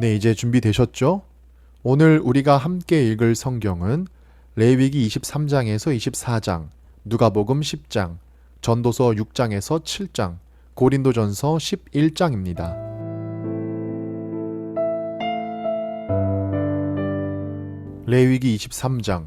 네, 이제 준비되셨죠? 오늘 우리가 함께 읽을 성경은 레위기 23장에서 24장, 누가복음 10장, 전도서 6장에서 7장, 고린도전서 11장입니다. 레위기 23장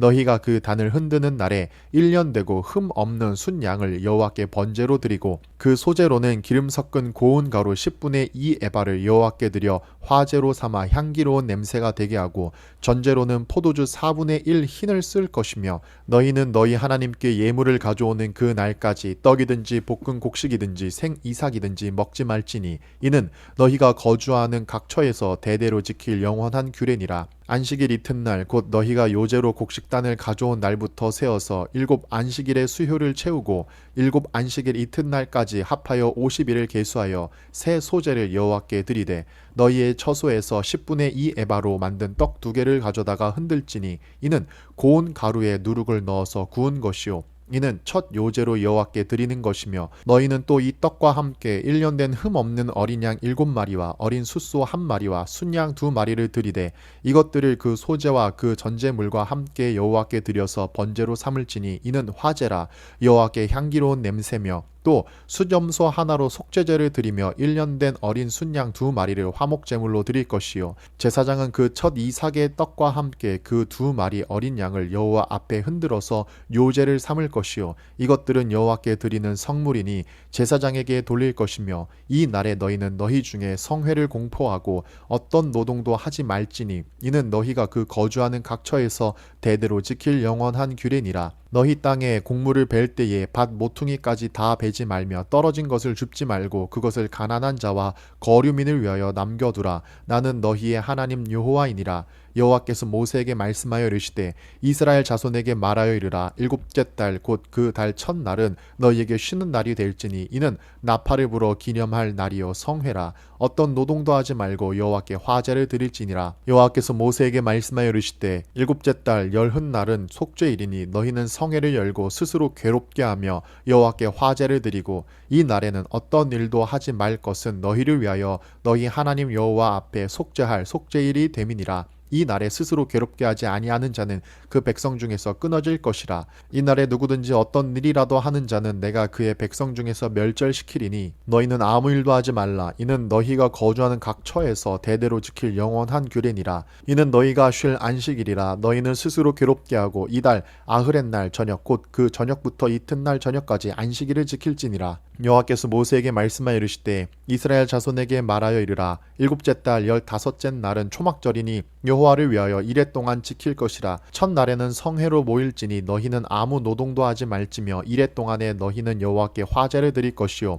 너희가 그 단을 흔드는 날에 1년 되고 흠 없는 순양을 여호와께 번제로 드리고 그 소재로는 기름 섞은 고운 가루 10분의 2 에바를 여호와께 드려 화제로 삼아 향기로운 냄새가 되게 하고 전제로는 포도주 4분의 1 흰을 쓸 것이며 너희는 너희 하나님께 예물을 가져오는 그 날까지 떡이든지 볶은 곡식이든지 생 이삭이든지 먹지 말지니 이는 너희가 거주하는 각처에서 대대로 지킬 영원한 규례니라 안식일 이튿날 곧 너희가 요제로 곡식단을 가져온 날부터 세어서 일곱 안식일의 수효를 채우고 일곱 안식일 이튿날까지 합하여 50일을 계수하여 새 소재를 여호와께 드리되 너희의 처소에서 10분의 2 에바로 만든 떡 두 개를 가져다가 흔들지니 이는 고운 가루에 누룩을 넣어서 구운 것이요 이는 첫 요제로 여호와께 드리는 것이며 너희는 또 이 떡과 함께 1년 된 흠 없는 어린 양 일곱 마리와 어린 숫소 한 마리와 순양 두 마리를 드리되 이것들을 그 소재와 그 전제물과 함께 여호와께 드려서 번제로 삼을지니 이는 화제라 여호와께 향기로운 냄새며 또 수점소 하나로 속죄제를 드리며 1년 된 어린 순양 두 마리를 화목제물로 드릴 것이요. 제사장은 그 첫 이삭의 떡과 함께 그 두 마리 어린 양을 여호와 앞에 흔들어서 요제를 삼을 것이요. 이것들은 여호와께 드리는 성물이니 제사장에게 돌릴 것이며 이 날에 너희는 너희 중에 성회를 공포하고 어떤 노동도 하지 말지니 이는 너희가 그 거주하는 각처에서 대대로 지킬 영원한 규례니라 너희 땅에 곡물을 벨 때에 밭 모퉁이까지 다 베지 말며 떨어진 것을 줍지 말고 그것을 가난한 자와 거류민을 위하여 남겨두라. 나는 너희의 하나님 여호와이니라 여호와께서 모세에게 말씀하여 이르시되 이스라엘 자손에게 말하여 이르라. 일곱째 달 곧 그 달 첫날은 너희에게 쉬는 날이 될지니 이는 나팔을 불어 기념할 날이요 성회라. 어떤 노동도 하지 말고 여호와께 화제를 드릴지니라. 여호와께서 모세에게 말씀하여 이르시되 일곱째 달 열흔 날은 속죄일이니 너희는 성회를 열고 스스로 괴롭게 하며 여호와께 화제를 드리고 이 날에는 어떤 일도 하지 말 것은 너희를 위하여 너희 하나님 여호와 앞에 속죄할 속죄일이 됨이니라 이 날에 스스로 괴롭게 하지 아니하는 자는 그 백성 중에서 끊어질 것이라. 이 날에 누구든지 어떤 일이라도 하는 자는 내가 그의 백성 중에서 멸절시키리니 너희는 아무 일도 하지 말라. 이는 너희가 거주하는 각 처에서 대대로 지킬 영원한 규례니라. 이는 너희가 쉴 안식일이라. 너희는 스스로 괴롭게 하고 이달 아흐렛 날 저녁 곧 그 저녁부터 이튿날 저녁까지 안식일을 지킬지니라. 여호와께서 모세에게 말씀하여 이르시되 이스라엘 자손에게 말하여 이르라. 일곱째 달 열다섯째 날은 초막절이니 여호 와를 위하여 이래 동안 지킬 것이라. 첫날에는 성회로 모일지니 너희는 아무 노동도 하지 말지며 이래 동안에 너희는 여호와께 화제를 드릴 것이요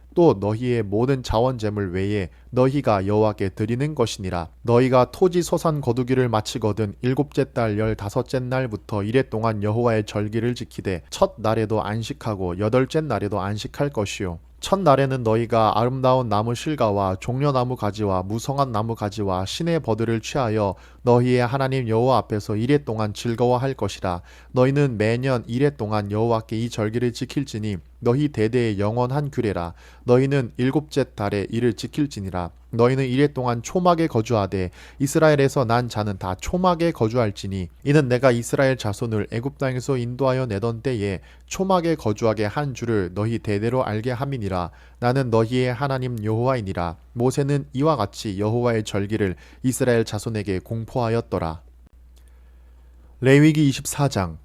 또 너희의 모든 자원 제물 외에 너희가 여호와께 드리는 것이니라. 너희가 토지 소산 거두기를 마치거든 일곱째 달 열다섯째 날부터 이래 동안 여호와의 절기를 지키되 첫 날에도 안식하고 여덟째 날에도 안식할 것이요. 첫날에는 너희가 아름다운 나무 실과와 종려나무 가지와 무성한 나무 가지와 신의 버들을 취하여 너희의 하나님 여호와 앞에서 이래 동안 즐거워할 것이라. 너희는 매년 이래 동안 여호와께 이 절기를 지킬지니 너희 대대의 영원한 규례라. 너희는 일곱째 달에 이를 지킬지니라. 너희는 이래 동안 초막에 거주하되 이스라엘에서 난 자는 다 초막에 거주할지니 이는 내가 이스라엘 자손을 애굽 땅에서 인도하여 내던 때에 초막에 거주하게 한 줄을 너희 대대로 알게 함이니라. 나는 너희의 하나님 여호와이니라. 모세는 이와 같이 여호와의 절기를 이스라엘 자손에게 공포하였더라. 레위기 24장.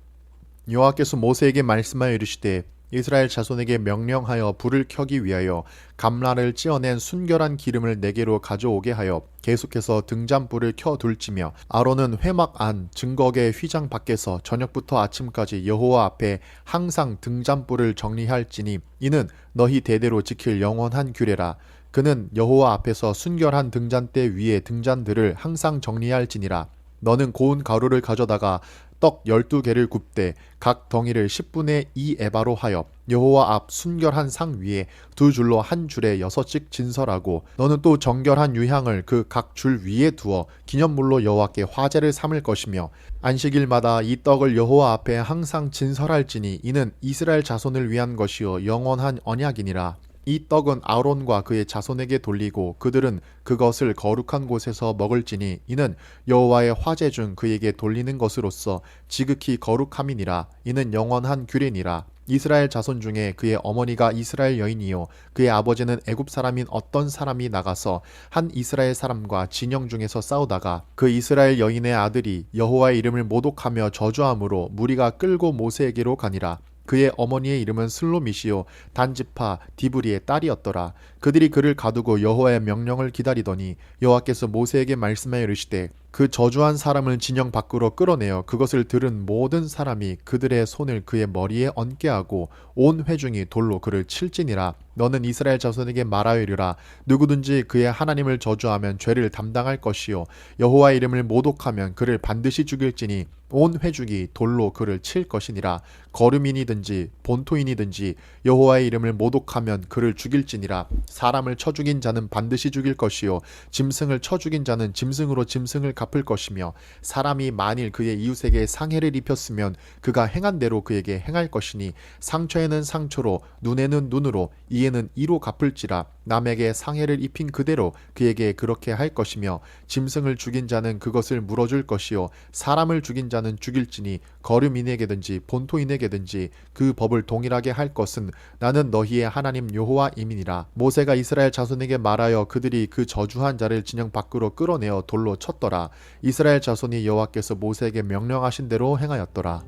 여호와께서 모세에게 말씀하여 이르시되 이스라엘 자손에게 명령하여 불을 켜기 위하여 감라를 찌어낸 순결한 기름을 네개로 가져오게 하여 계속해서 등잔불을 켜 둘지며 아론은 회막 안 증거계 휘장 밖에서 저녁부터 아침까지 여호와 앞에 항상 등잔불을 정리할지니 이는 너희 대대로 지킬 영원한 규례라. 그는 여호와 앞에서 순결한 등잔대 위에 등잔들을 항상 정리할지니라. 너는 고운 가루를 가져다가 떡 열두 개를 굽되 각 덩이를 10분의 2 에바로 하여 여호와 앞 순결한 상 위에 두 줄로 한 줄에 여섯씩 진설하고 너는 또 정결한 유향을 그 각 줄 위에 두어 기념물로 여호와께 화제를 삼을 것이며 안식일마다 이 떡을 여호와 앞에 항상 진설할지니 이는 이스라엘 자손을 위한 것이요 영원한 언약이니라 이 떡은 아론과 그의 자손에게 돌리고 그들은 그것을 거룩한 곳에서 먹을지니 이는 여호와의 화제 중 그에게 돌리는 것으로서 지극히 거룩함이니라. 이는 영원한 규례니라. 이스라엘 자손 중에 그의 어머니가 이스라엘 여인이요. 그의 아버지는 애굽 사람인 어떤 사람이 나가서 한 이스라엘 사람과 진영 중에서 싸우다가 그 이스라엘 여인의 아들이 여호와의 이름을 모독하며 저주함으로 무리가 끌고 모세에게로 가니라 그의 어머니의 이름은 슬로미시요 단지파 디브리의 딸이었더라. 그들이 그를 가두고 여호와의 명령을 기다리더니 여호와께서 모세에게 말씀하여 이르시되 그 저주한 사람을 진영 밖으로 끌어내어 그것을 들은 모든 사람이 그들의 손을 그의 머리에 얹게 하고 온 회중이 돌로 그를 칠지니라. 너는 이스라엘 자손에게 말하여 이르라. 누구든지 그의 하나님을 저주하면 죄를 담당할 것이요. 여호와의 이름을 모독하면 그를 반드시 죽일지니 온 회중이 돌로 그를 칠 것이니라. 거름인이든지 본토인이든지 여호와의 이름을 모독하면 그를 죽일지니라. 사람을 쳐 죽인 자는 반드시 죽일 것이요. 짐승을 쳐 죽인 자는 짐승으로 짐승을 갚을 것이며 사람이 만일 그의 이웃에게 상해를 입혔으면 그가 행한 대로 그에게 행할 것이니 상처에는 상처로 눈에는 눈으로 이에는 이로 갚을지라. 남에게 상해를 입힌 그대로 그에게 그렇게 할 것이며 짐승을 죽인 자는 그것을 물어줄 것이요 사람을 죽인 자는 죽일지니 거름인에게든지 본토인에게든지 그 법을 동일하게 할 것은 나는 너희의 하나님 여호와임이니라. 모세가 이스라엘 자손에게 말하여 그들이 그 저주한 자를 진영 밖으로 끌어내어 돌로 쳤더라 이스라엘 자손이 여호와께서 모세에게 명령하신 대로 행하였더라.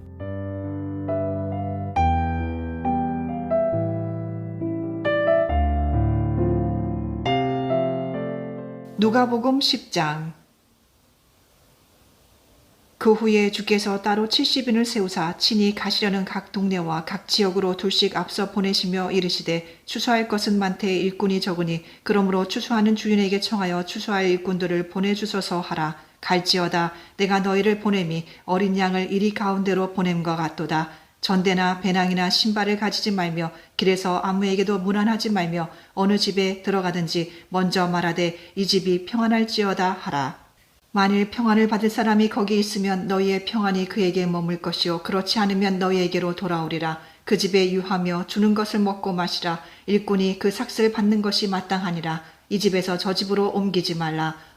누가복음 10장. 그 후에 주께서 따로 70인을 세우사 친히 가시려는 각 동네와 각 지역으로 둘씩 앞서 보내시며 이르시되 추수할 것은 많되 일꾼이 적으니 그러므로 추수하는 주인에게 청하여 추수할 일꾼들을 보내주소서 하라 갈지어다 내가 너희를 보냄이 어린 양을 이리 가운데로 보냄과 같도다 전대나 배낭이나 신발을 가지지 말며 길에서 아무에게도 무난하지 말며 어느 집에 들어가든지 먼저 말하되 이 집이 평안할지어다 하라. 만일 평안을 받을 사람이 거기 있으면 너희의 평안이 그에게 머물 것이요 그렇지 않으면 너희에게로 돌아오리라. 그 집에 유하며 주는 것을 먹고 마시라. 일꾼이 그 삭슬 받는 것이 마땅하니라. 이 집에서 저 집으로 옮기지 말라.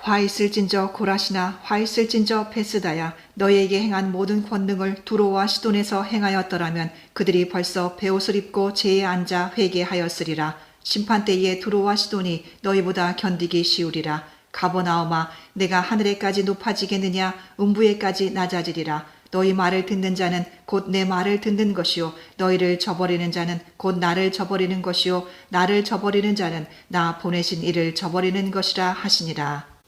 화 있을진저 고라시나 화 있을진저 베스다야 너희에게 행한 모든 권능을 두로와 시돈에서 행하였더라면 그들이 벌써 베옷을 입고 제에 앉아 회개하였으리라. 심판 때에 두로와 시돈이 너희보다 견디기 쉬우리라. 가버나오마 내가 하늘에까지 높아지겠느냐? 음부에까지 낮아지리라. 너희 말을 듣는 자는 곧 내 말을 듣는 것이요. 너희를 저버리는 자는 곧 나를 저버리는 것이요. 나를 저버리는 자는 나 보내신 이를 저버리는 것이라 하시니라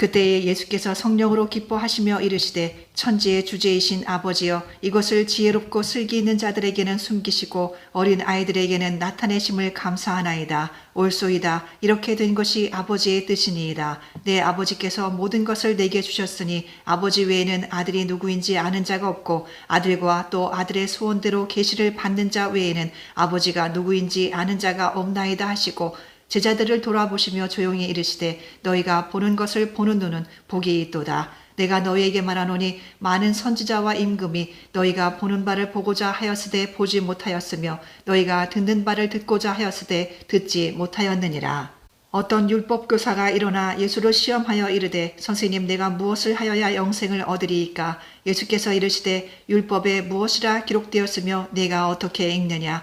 그때에 예수께서 성령으로 기뻐하시며 이르시되 천지의 주제이신 아버지여 이것을 지혜롭고 슬기 있는 자들에게는 숨기시고 어린 아이들에게는 나타내심을 감사하나이다. 올소이다. 이렇게 된 것이 아버지의 뜻이니이다. 내 아버지께서 모든 것을 내게 주셨으니 아버지 외에는 아들이 누구인지 아는 자가 없고 아들과 또 아들의 소원대로 계시를 받는 자 외에는 아버지가 누구인지 아는 자가 없나이다 하시고 제자들을 돌아보시며 조용히 이르시되 너희가 보는 것을 보는 눈은 복이 있도다. 내가 너희에게 말하노니 많은 선지자와 임금이 너희가 보는 바를 보고자 하였으되 보지 못하였으며 너희가 듣는 바를 듣고자 하였으되 듣지 못하였느니라. 어떤 율법 교사가 일어나 예수를 시험하여 이르되 선생님 내가 무엇을 하여야 영생을 얻으리이까 예수께서 이르시되 율법에 무엇이라 기록되었으며 내가 어떻게 읽느냐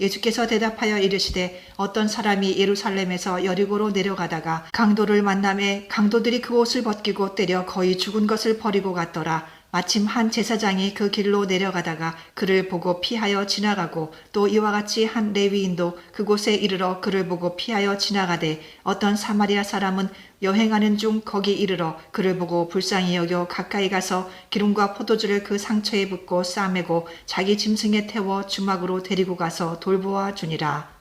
예수께서 대답하여 이르시되 어떤 사람이 예루살렘에서 여리고로 내려가다가 강도를 만남에 강도들이 그 옷을 벗기고 때려 거의 죽은 것을 버리고 갔더라. 마침 한 제사장이 그 길로 내려가다가 그를 보고 피하여 지나가고 또 이와 같이 한 레위인도 그곳에 이르러 그를 보고 피하여 지나가되 어떤 사마리아 사람은 여행하는 중 거기 이르러 그를 보고 불쌍히 여겨 가까이 가서 기름과 포도주를 그 상처에 붓고 싸매고 자기 짐승에 태워 주막으로 데리고 가서 돌보아 주니라.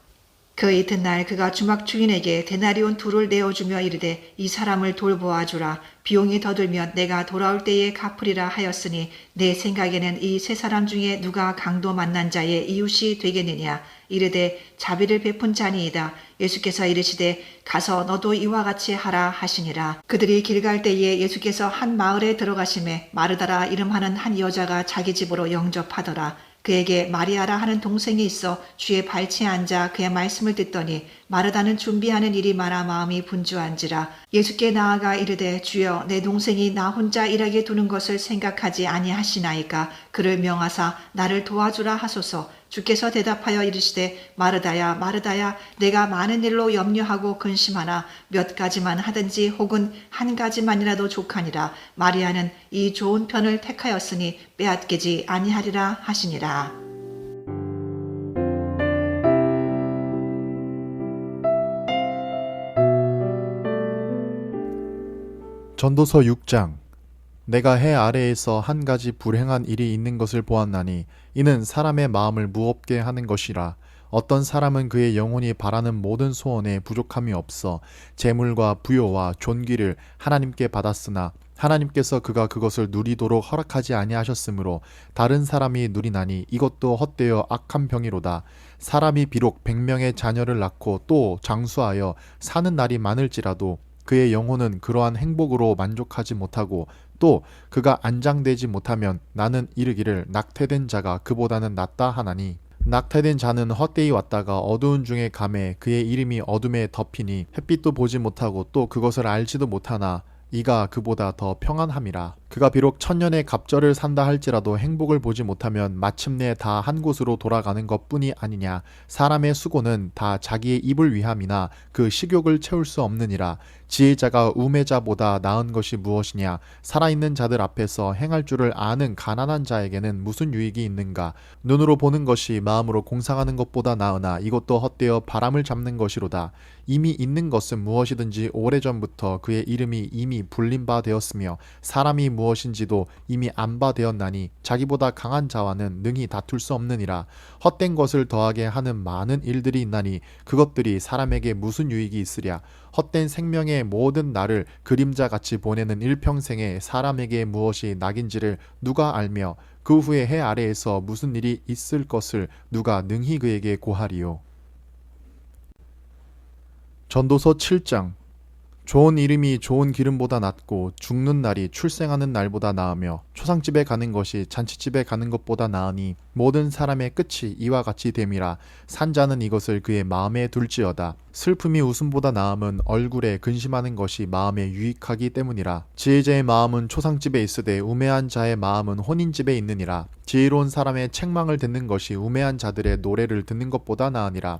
그 이튿날 그가 주막 주인에게 데나리온 둘을 내어주며 이르되 이 사람을 돌보아 주라. 비용이 더 들면 내가 돌아올 때에 갚으리라 하였으니 내 생각에는 이 세 사람 중에 누가 강도 만난 자의 이웃이 되겠느냐? 이르되 자비를 베푼 자니이다. 예수께서 이르시되 가서 너도 이와 같이 하라 하시니라. 그들이 길 갈 때에 예수께서 한 마을에 들어가심에 마르다라 이름하는 한 여자가 자기 집으로 영접하더라 그에게 마리아라 하는 동생이 있어 주의 발치에 앉아 그의 말씀을 듣더니 마르다는 준비하는 일이 많아 마음이 분주한지라 예수께 나아가 이르되 주여 내 동생이 나 혼자 일하게 두는 것을 생각하지 아니하시나이까? 그를 명하사 나를 도와주라 하소서. 주께서 대답하여 이르시되 마르다야 마르다야 내가 많은 일로 염려하고 근심하나 몇 가지만 하든지 혹은 한 가지만이라도 족하니라. 마리아는 이 좋은 편을 택하였으니 빼앗기지 아니하리라 하시니라 전도서 6장 내가 해 아래에서 한 가지 불행한 일이 있는 것을 보았나니 이는 사람의 마음을 무겁게 하는 것이라. 어떤 사람은 그의 영혼이 바라는 모든 소원에 부족함이 없어 재물과 부요와 존귀를 하나님께 받았으나 하나님께서 그가 그것을 누리도록 허락하지 아니하셨으므로 다른 사람이 누리나니 이것도 헛되어 악한 병이로다. 사람이 비록 백명의 자녀를 낳고 또 장수하여 사는 날이 많을지라도 그의 영혼은 그러한 행복으로 만족하지 못하고 또 그가 안장되지 못하면 나는 이르기를 낙태된 자가 그보다는 낫다 하나니 낙태된 자는 헛되이 왔다가 어두운 중에 감에 그의 이름이 어둠에 덮이니 햇빛도 보지 못하고 또 그것을 알지도 못하나 이가 그보다 더 평안함이라 그가 비록 천년의 갑절을 산다 할지라도 행복을 보지 못하면 마침내 다 한 곳으로 돌아가는 것뿐이 아니냐. 사람의 수고는 다 자기의 입을 위함이나 그 식욕을 채울 수 없느니라. 지혜자가 우매자보다 나은 것이 무엇이냐? 살아있는 자들 앞에서 행할 줄을 아는 가난한 자에게는 무슨 유익이 있는가? 눈으로 보는 것이 마음으로 공상하는 것보다 나으나 이것도 헛되어 바람을 잡는 것이로다. 이미 있는 것은 무엇이든지 오래전부터 그의 이름이 이미 불린 바 되었으며 사람이 무 엇인지도 이미 안바 되었나니 자기보다 강한 자와는 능히 다툴 수 없느니라. 헛된 것을 더하게 하는 많은 일들이 있나니 그것들이 사람에게 무슨 유익이 있으랴. 헛된 생명의 모든 날을 그림자 같이 보내는 일평생에 사람에게 무엇이 낙인지를 누가 알며 그 후에 해 아래에서 무슨 일이 있을 것을 누가 능히 그에게 고하리요. 전도서 7장 좋은 이름이 좋은 기름보다 낫고 죽는 날이 출생하는 날보다 나으며 초상집에 가는 것이 잔치집에 가는 것보다 나으니 모든 사람의 끝이 이와 같이 됨이라 산자는 이것을 그의 마음에 둘지어다. 슬픔이 웃음보다 나음은 얼굴에 근심하는 것이 마음에 유익하기 때문이라. 지혜자의 마음은 초상집에 있으되 우매한 자의 마음은 혼인집에 있느니라. 지혜로운 사람의 책망을 듣는 것이 우매한 자들의 노래를 듣는 것보다 나으니라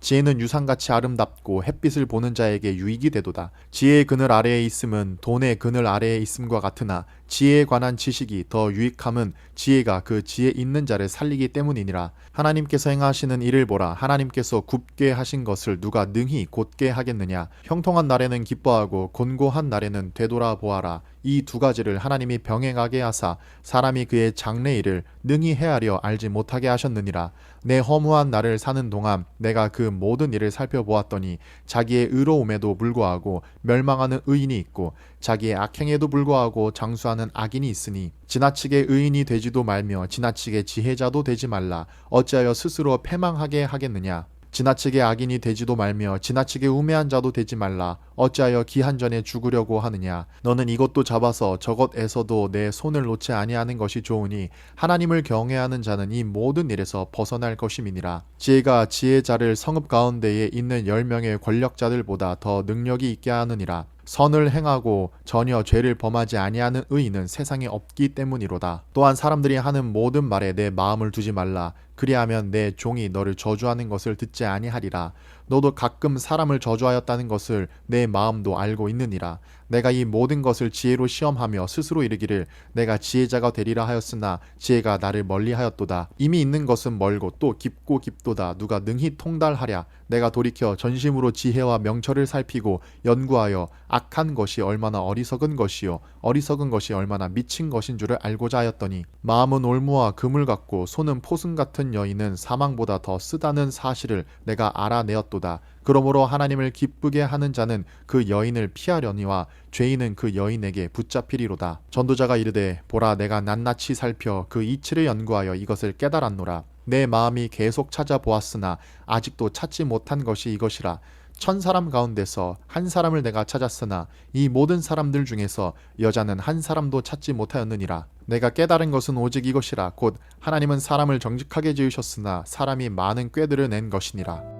지혜는 유상같이 아름답고 햇빛을 보는 자에게 유익이 되도다. 지혜의 그늘 아래에 있음은 돈의 그늘 아래에 있음과 같으나 지혜에 관한 지식이 더 유익함은 지혜가 그 지혜 있는 자를 살리기 때문이니라. 하나님께서 행하시는 일을 보라. 하나님께서 굽게 하신 것을 누가 능히 곧게 하겠느냐. 형통한 날에는 기뻐하고 곤고한 날에는 되돌아 보아라. 이 두 가지를 하나님이 병행하게 하사 사람이 그의 장래 일을 능히 헤아려 알지 못하게 하셨느니라. 내 허무한 날을 사는 동안 내가 그 모든 일을 살펴보았더니 자기의 의로움에도 불구하고 멸망하는 의인이 있고 자기의 악행에도 불구하고 장수하는 악인이 있으니 지나치게 의인이 되지도 말며 지나치게 지혜자도 되지 말라. 어찌하여 스스로 패망하게 하겠느냐 지나치게 악인이 되지도 말며 지나치게 우매한 자도 되지 말라. 어찌하여 기한 전에 죽으려고 하느냐? 너는 이것도 잡아서 저것에서도 내 손을 놓지 아니하는 것이 좋으니 하나님을 경외하는 자는 이 모든 일에서 벗어날 것임이니라. 지혜가 지혜자를 성읍 가운데에 있는 열 명의 권력자들보다 더 능력이 있게 하느니라 선을 행하고 전혀 죄를 범하지 아니하는 의인은 세상에 없기 때문이로다. 또한 사람들이 하는 모든 말에 내 마음을 두지 말라. 그리하면 내 종이 너를 저주하는 것을 듣지 아니하리라. 너도 가끔 사람을 저주하였다는 것을 내 마음도 알고 있느니라. 내가 이 모든 것을 지혜로 시험하며 스스로 이르기를 내가 지혜자가 되리라 하였으나 지혜가 나를 멀리하였도다. 이미 있는 것은 멀고 또 깊고 깊도다. 누가 능히 통달하랴. 내가 돌이켜 전심으로 지혜와 명철을 살피고 연구하여 악한 것이 얼마나 어리석은 것이요 어리석은 것이 얼마나 미친 것인 줄을 알고자 하였더니 마음은 올무와 그물 같고 손은 포승 같은 여인은 사망보다 더 쓰다는 사실을 내가 알아내었도다. 그러므로 하나님을 기쁘게 하는 자는 그 여인을 피하려니와 죄인은 그 여인에게 붙잡히리로다. 전도자가 이르되 보라 내가 낱낱이 살펴 그 이치를 연구하여 이것을 깨달았노라. 내 마음이 계속 찾아보았으나 아직도 찾지 못한 것이 이것이라. 천 사람 가운데서 한 사람을 내가 찾았으나 이 모든 사람들 중에서 여자는 한 사람도 찾지 못하였느니라. 내가 깨달은 것은 오직 이것이라. 곧 하나님은 사람을 정직하게 지으셨으나 사람이 많은 꾀들을 낸 것이니라.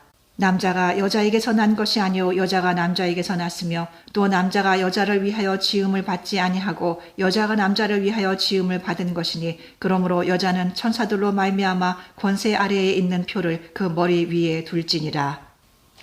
남자가 여자에게서 난 것이 아니요 여자가 남자에게서 났으며 또 남자가 여자를 위하여 지음을 받지 아니하고 여자가 남자를 위하여 지음을 받은 것이니 그러므로 여자는 천사들로 말미암아 권세 아래에 있는 표를 그 머리 위에 둘지니라.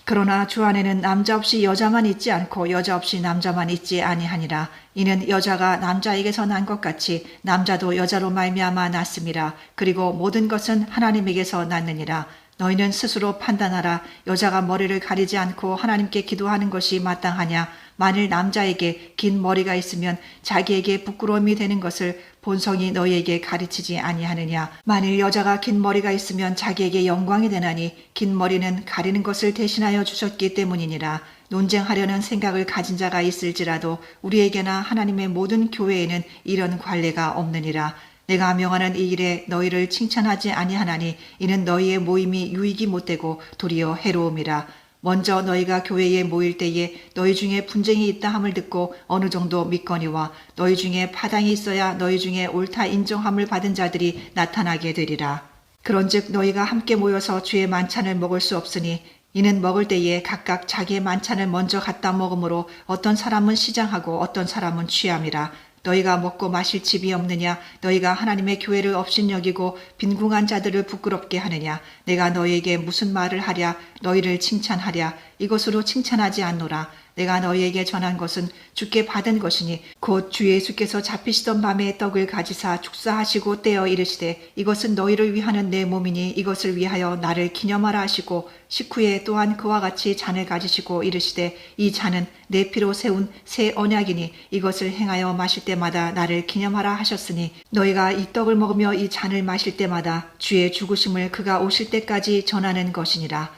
그러나 주 안에는 남자 없이 여자만 있지 않고 여자 없이 남자만 있지 아니하니라. 이는 여자가 남자에게서 난 것 같이 남자도 여자로 말미암아 났음이라. 그리고 모든 것은 하나님에게서 났느니라. 너희는 스스로 판단하라. 여자가 머리를 가리지 않고 하나님께 기도하는 것이 마땅하냐? 만일 남자에게 긴 머리가 있으면 자기에게 부끄러움이 되는 것을 본성이 너희에게 가르치지 아니하느냐? 만일 여자가 긴 머리가 있으면 자기에게 영광이 되나니 긴 머리는 가리는 것을 대신하여 주셨기 때문이니라. 논쟁하려는 생각을 가진 자가 있을지라도 우리에게나 하나님의 모든 교회에는 이런 관례가 없느니라. 내가 명하는 이 일에 너희를 칭찬하지 아니하나니 이는 너희의 모임이 유익이 못되고 도리어 해로움이라. 먼저 너희가 교회에 모일 때에 너희 중에 분쟁이 있다 함을 듣고 어느 정도 믿거니와 너희 중에 파당이 있어야 너희 중에 옳다 인정함을 받은 자들이 나타나게 되리라. 그런즉 너희가 함께 모여서 주의 만찬을 먹을 수 없으니 이는 먹을 때에 각각 자기의 만찬을 먼저 갖다 먹으므로 어떤 사람은 시장하고 어떤 사람은 취함이라. 너희가 먹고 마실 집이 없느냐? 너희가 하나님의 교회를 업신여기고 빈궁한 자들을 부끄럽게 하느냐? 내가 너희에게 무슨 말을 하랴? 너희를 칭찬하랴? 이것으로 칭찬하지 않노라. 내가 너희에게 전한 것은 주께 받은 것이니 곧 주 예수께서 잡히시던 밤에 떡을 가지사 축사하시고 떼어 이르시되 이것은 너희를 위하는 내 몸이니 이것을 위하여 나를 기념하라 하시고 식후에 또한 그와 같이 잔을 가지시고 이르시되 이 잔은 내 피로 세운 새 언약이니 이것을 행하여 마실 때마다 나를 기념하라 하셨으니 너희가 이 떡을 먹으며 이 잔을 마실 때마다 주의 죽으심을 그가 오실 때까지 전하는 것이니라.